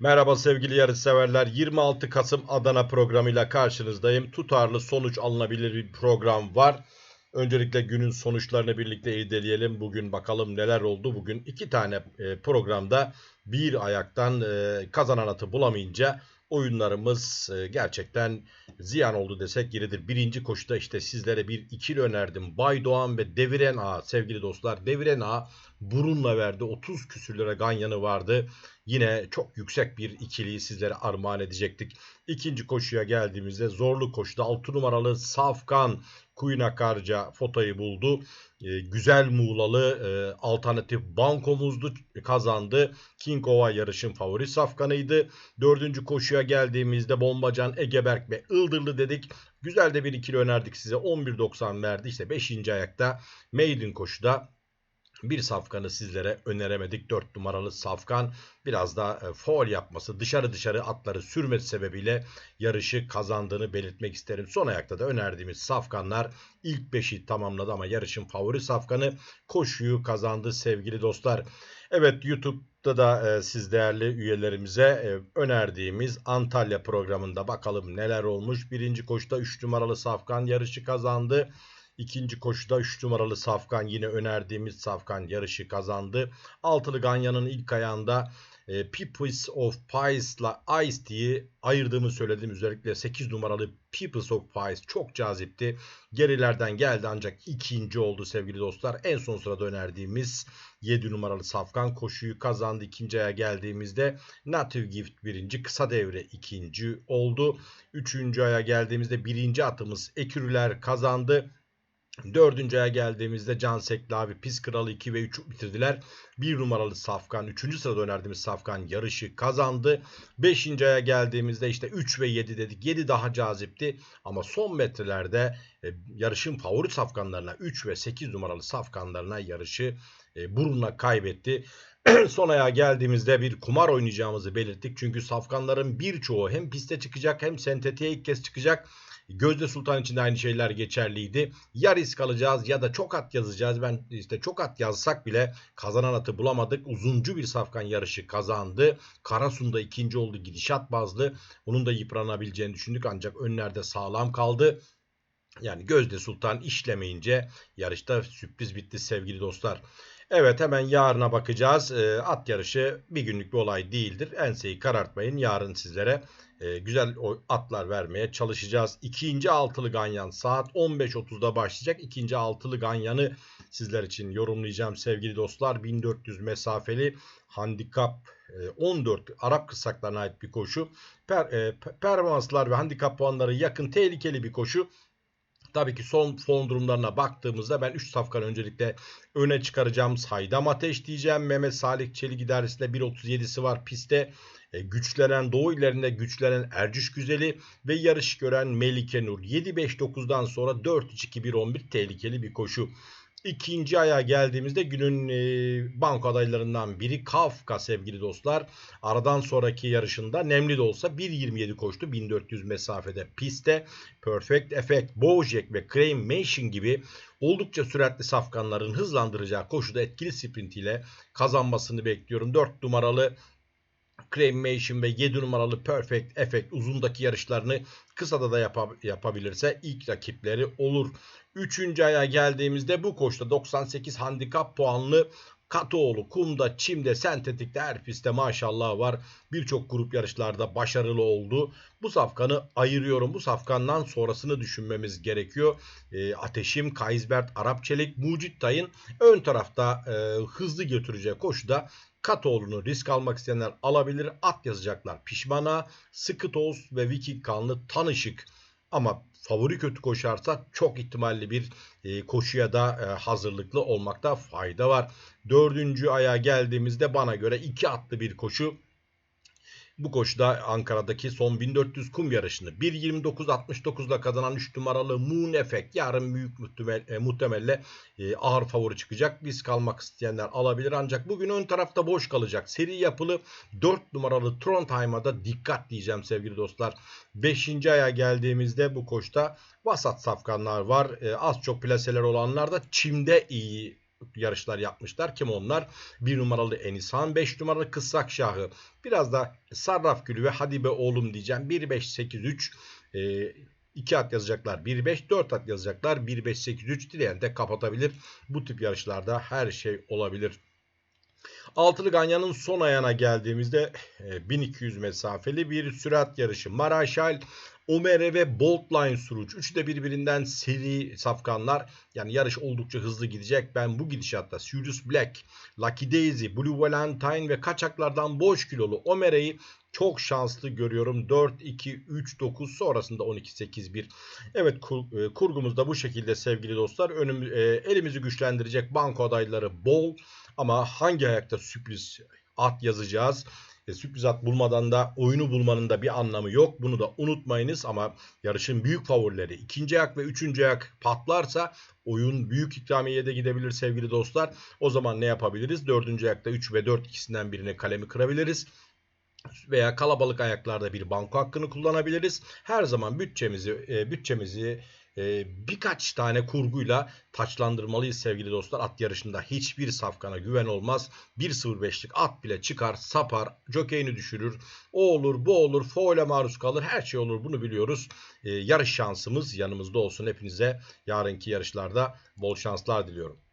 Merhaba sevgili yarışseverler. 26 Kasım Adana programıyla karşınızdayım. Tutarlı sonuç alınabilir bir program var. Öncelikle günün sonuçlarını birlikte irdeleyelim. Bugün bakalım neler oldu. Bugün iki tane e, programda bir ayaktan e, kazanan atı bulamayınca oyunlarımız e, gerçekten ziyan oldu desek yeridir. Birinci koşuda işte sizlere bir ikili önerdim. Bay Doğan ve Deviren Ağa sevgili dostlar. Deviren Ağa burunla verdi. 30 küsür lira ganyanı vardı. Yine çok yüksek bir ikiliyi sizlere armağan edecektik. İkinci koşuya geldiğimizde zorlu koşuda 6 numaralı Safkan Kuyuna Karca fotoyu buldu. E, güzel Muğlalı e, alternatif bankomuzdu kazandı. King Ova yarışın favori safkanıydı. Dördüncü koşuya geldiğimizde Bombacan, Egeberk ve Ildırlı dedik. Güzel de bir ikili önerdik size. 11.90 verdi. İşte 5. ayakta Maiden koşuda bir safkanı sizlere öneremedik. 4 numaralı safkan biraz da e, foul yapması, dışarı dışarı atları sürmesi sebebiyle yarışı kazandığını belirtmek isterim. Son ayakta da önerdiğimiz safkanlar ilk 5'i tamamladı ama yarışın favori safkanı koşuyu kazandı sevgili dostlar. Evet YouTube'da da e, siz değerli üyelerimize e, önerdiğimiz Antalya programında bakalım neler olmuş. Birinci koşuda 3 numaralı safkan yarışı kazandı. İkinci koşuda 3 numaralı Safkan yine önerdiğimiz Safkan yarışı kazandı. Altılı Ganyan'ın ilk ayağında e, Peoples of Pies'la Ice diye ayırdığımı söyledim. Özellikle 8 numaralı Peoples of Pies çok cazipti. Gerilerden geldi ancak ikinci oldu sevgili dostlar. En son sırada önerdiğimiz 7 numaralı Safkan koşuyu kazandı. İkinci aya geldiğimizde Native Gift birinci, kısa devre ikinci oldu. Üçüncü aya geldiğimizde birinci atımız Ekürüler kazandı. Dördüncü aya geldiğimizde Can Sekli abi Pis Kralı 2 ve 3 bitirdiler. Bir numaralı Safkan 3. sırada önerdiğimiz Safkan yarışı kazandı. Beşinci aya geldiğimizde işte 3 ve 7 dedik. 7 daha cazipti ama son metrelerde e, yarışın favori safkanlarına 3 ve 8 numaralı safkanlarına yarışı e, burunla kaybetti. son ayağa geldiğimizde bir kumar oynayacağımızı belirttik. Çünkü safkanların birçoğu hem piste çıkacak hem sentetiğe ilk kez çıkacak. Gözde Sultan için de aynı şeyler geçerliydi. Ya risk alacağız ya da çok at yazacağız. Ben işte çok at yazsak bile kazanan atı bulamadık. Uzuncu bir safkan yarışı kazandı. Karasun'da ikinci oldu gidişat bazlı. Onun da yıpranabileceğini düşündük ancak önlerde sağlam kaldı. Yani Gözde Sultan işlemeyince yarışta sürpriz bitti sevgili dostlar. Evet hemen yarına bakacağız. E, at yarışı bir günlük bir olay değildir. Enseyi karartmayın. Yarın sizlere e, güzel atlar vermeye çalışacağız. İkinci altılı ganyan saat 15.30'da başlayacak. İkinci altılı ganyanı sizler için yorumlayacağım sevgili dostlar. 1400 mesafeli handikap 14 e, Arap kısaklarına ait bir koşu. Per, e, performanslar ve handikap puanları yakın tehlikeli bir koşu. Tabii ki son form durumlarına baktığımızda ben 3 safkan öncelikle öne çıkaracağım. Saydam Ateş diyeceğim. Mehmet Salih Çelik idaresinde 1.37'si var pistte. E, güçlenen Doğu ilerinde güçlenen Ercüş Güzeli ve yarış gören Melike Nur. 7-5-9'dan sonra 4-3-2-1-11 tehlikeli bir koşu. İkinci aya geldiğimizde günün e, banko adaylarından biri Kafka sevgili dostlar. Aradan sonraki yarışında nemli de olsa 1.27 koştu 1400 mesafede pistte. Perfect Effect, Bojack ve Crane Mation gibi oldukça süratli safkanların hızlandıracağı koşuda etkili sprint ile kazanmasını bekliyorum. 4 numaralı Cremation ve 7 numaralı Perfect Effect uzundaki yarışlarını kısada da yap yapabilirse ilk rakipleri olur. Üçüncü aya geldiğimizde bu koşta 98 handikap puanlı Katoğlu, kumda, çimde, sentetikte her pistte maşallah var. Birçok grup yarışlarda başarılı oldu. Bu safkanı ayırıyorum. Bu safkandan sonrasını düşünmemiz gerekiyor. E, Ateşim, Kaysbert, Arap Çelik, Mucit Tay'ın ön tarafta e, hızlı götüreceği koşuda Katoğlu'nu risk almak isteyenler alabilir. At yazacaklar. Pişmana, Sıkı Toz ve Viking kanlı Tanışık. Ama favori kötü koşarsa çok ihtimalli bir e, koşuya da e, hazırlıklı olmakta fayda var. Dördüncü aya geldiğimizde bana göre iki atlı bir koşu bu koşuda Ankara'daki son 1400 kum yarışını 1.29.69'da kazanan 3 numaralı Moon Effect yarın büyük muhtemel, e, muhtemelle e, ağır favori çıkacak. Biz kalmak isteyenler alabilir ancak bugün ön tarafta boş kalacak. Seri yapılı 4 numaralı Trondheim'a da dikkat diyeceğim sevgili dostlar. 5. aya geldiğimizde bu koşta vasat safkanlar var. E, az çok plaseler olanlar da çimde iyi yarışlar yapmışlar. Kim onlar? 1 numaralı Enisan, 5 numaralı Kısrak Şahı. Biraz da Sarraf Gülü ve Hadi be oğlum diyeceğim. 1 5 8 3 e, 2 at yazacaklar. 1 5 4 at yazacaklar. 1 5 8 3 dileyen de kapatabilir. Bu tip yarışlarda her şey olabilir. Altılı Ganyan'ın son ayağına geldiğimizde e, 1200 mesafeli bir sürat yarışı. Maraşal, Omere ve Boltline Suruç. Üçü de birbirinden seri safkanlar. Yani yarış oldukça hızlı gidecek. Ben bu gidişatta Sirius Black, Lucky Daisy, Blue Valentine ve kaçaklardan boş kilolu Omere'yi çok şanslı görüyorum. 4, 2, 3, 9 sonrasında 12, 8, 1. Evet kur, e, kurgumuz da bu şekilde sevgili dostlar. Önüm, e, elimizi güçlendirecek banko adayları bol. Ama hangi ayakta sürpriz at yazacağız? E, sürpriz at bulmadan da oyunu bulmanın da bir anlamı yok. Bunu da unutmayınız ama yarışın büyük favorileri ikinci ayak ve üçüncü ayak patlarsa oyun büyük ikramiye de gidebilir sevgili dostlar. O zaman ne yapabiliriz? Dördüncü ayakta 3 ve 4 ikisinden birine kalemi kırabiliriz veya kalabalık ayaklarda bir banko hakkını kullanabiliriz. Her zaman bütçemizi e, bütçemizi e, birkaç tane kurguyla taçlandırmalıyız sevgili dostlar. At yarışında hiçbir safkana güven olmaz. 1.05'lik at bile çıkar, sapar, jokeyini düşürür. O olur, bu olur, foule maruz kalır. Her şey olur bunu biliyoruz. E, yarış şansımız yanımızda olsun. Hepinize yarınki yarışlarda bol şanslar diliyorum.